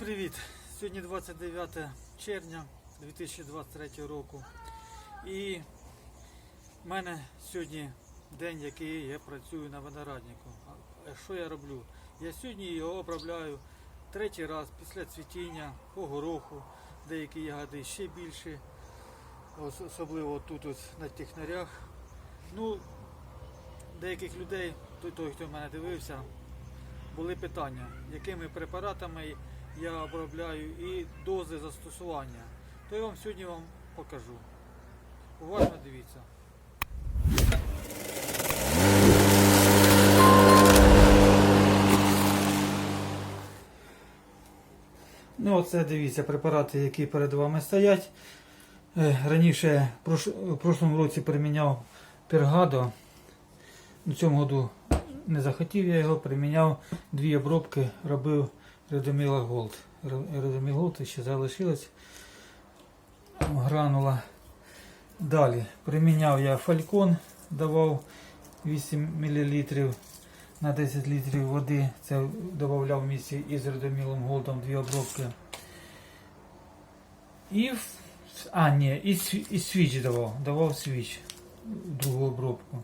29 червня 2023 року. І в мене сьогодні день, який я працюю на винограднику. А що я роблю? Я сьогодні його обробляю третій раз після цвітіння по гороху, деякі ягоди ще більші, особливо тут ось на технарях. Ну, деяких людей, той, той, хто мене дивився, були питання, якими препаратами я обробляю і дози застосування. То я вам сьогодні вам покажу. Уважно дивіться. Ну, оце дивіться препарати, які перед вами стоять. Е, Раніше в прош- в прошлому році приміняв пергадо. У цьому году не захотів я його, приміняв дві обробки, робив Редоміла Голд. Редоміл Голд ще залишилось гранула. Далі приміняв я фалькон, давав 8 мл на 10 літрів води. Це додавав в місці із Редомілом Голдом дві обробки. І, а, ні, і, і свіч давав, давав свіч, другу обробку.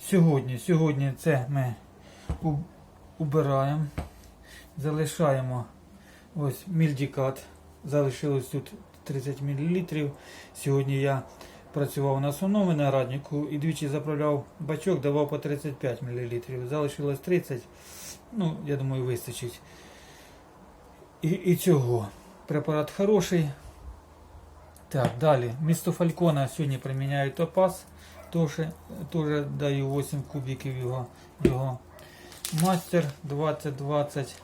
Сьогодні, сьогодні це ми убираємо, залишаємо ось мільдікат. Залишилось тут 30 мл. Сьогодні я працював на основному винограднику і двічі заправляв бачок, давав по 35 мл. Залишилось 30. Ну, я думаю, вистачить. І, і цього. Препарат хороший. Так, далі. Місто Фалькона сьогодні приміняю топаз. Теж, даю 8 кубиків його, його. Мастер 20-20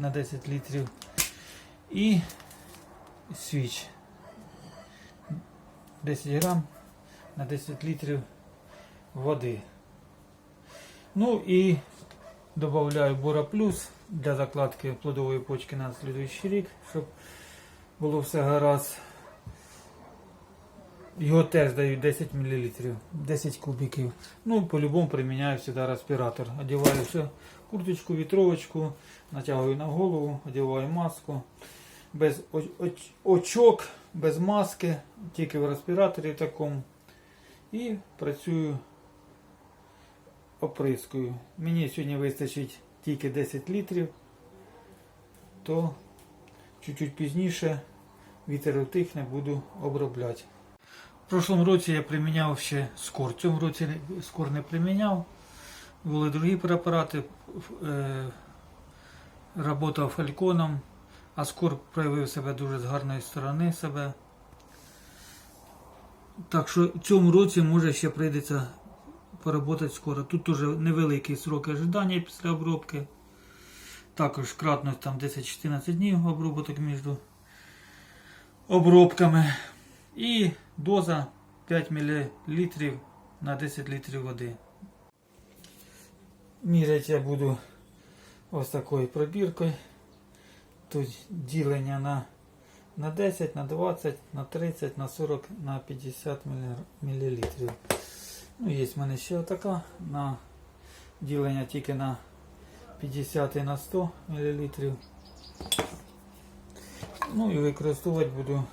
на 10 літрів. І свіч 10 грам на 10 літрів води. Ну і додаю Бора Плюс для закладки плодової почки на слідуючий рік, щоб було все гаразд. Його теж дають 10 мл, 10 кубиків. Ну, по-любому приміняю сюди респіратор. Одягаю все, курточку, вітровочку, натягую на голову, одягаю маску. Без оч- оч- очок, без маски, тільки в респіраторі такому. І працюю оприскою. Мені сьогодні вистачить тільки 10 літрів, то чуть-чуть пізніше вітер утихне, буду обробляти. В прошлому році я приміняв ще скор. В цьому році скор не приміняв. Були другі препарати. Е, Работав фальконом, а скор проявив себе дуже з гарної сторони себе. Так що в цьому році може ще прийдеться поработати скоро. Тут уже невеликий срок ожидання після обробки. Також кратність там 10-14 днів обробок між обробками. І доза 5 мл на 10 літрів води. Міряти я буду ось такою пробіркою. Тут ділення на, на 10, на 20, на 30, на 40, на 50 мл. Ну, є в мене ще отака на ділення тільки на 50 і на 100 мл. Ну і використовувати буду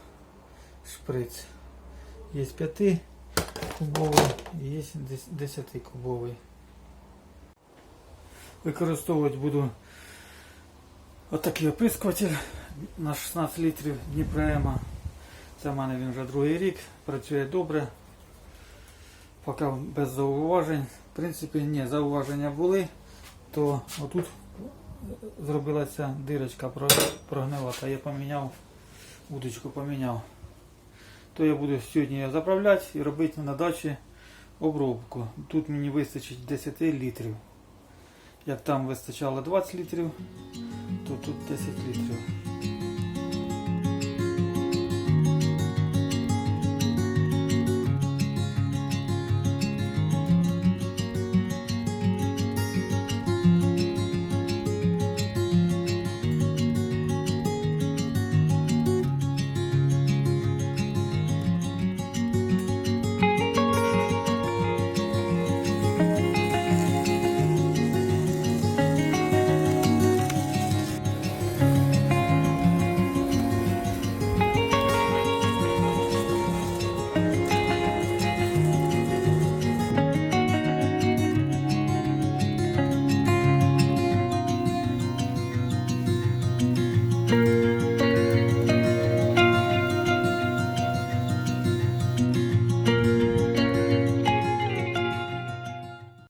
шприц. Є 5 кубовий і є 10 кубовий. Використовувати буду отакий оприскуватель на 16 літрів Дніпрема. Це в мене він вже другий рік, працює добре. Поки без зауважень. В принципі, ні, зауваження були, то отут зробилася дирочка про- прогнила, та я поміняв, удочку поміняв. То я буду сьогодні заправляти і робити на дачі обробку. Тут мені вистачить 10 літрів. Як там вистачало 20 літрів, то тут 10 літрів.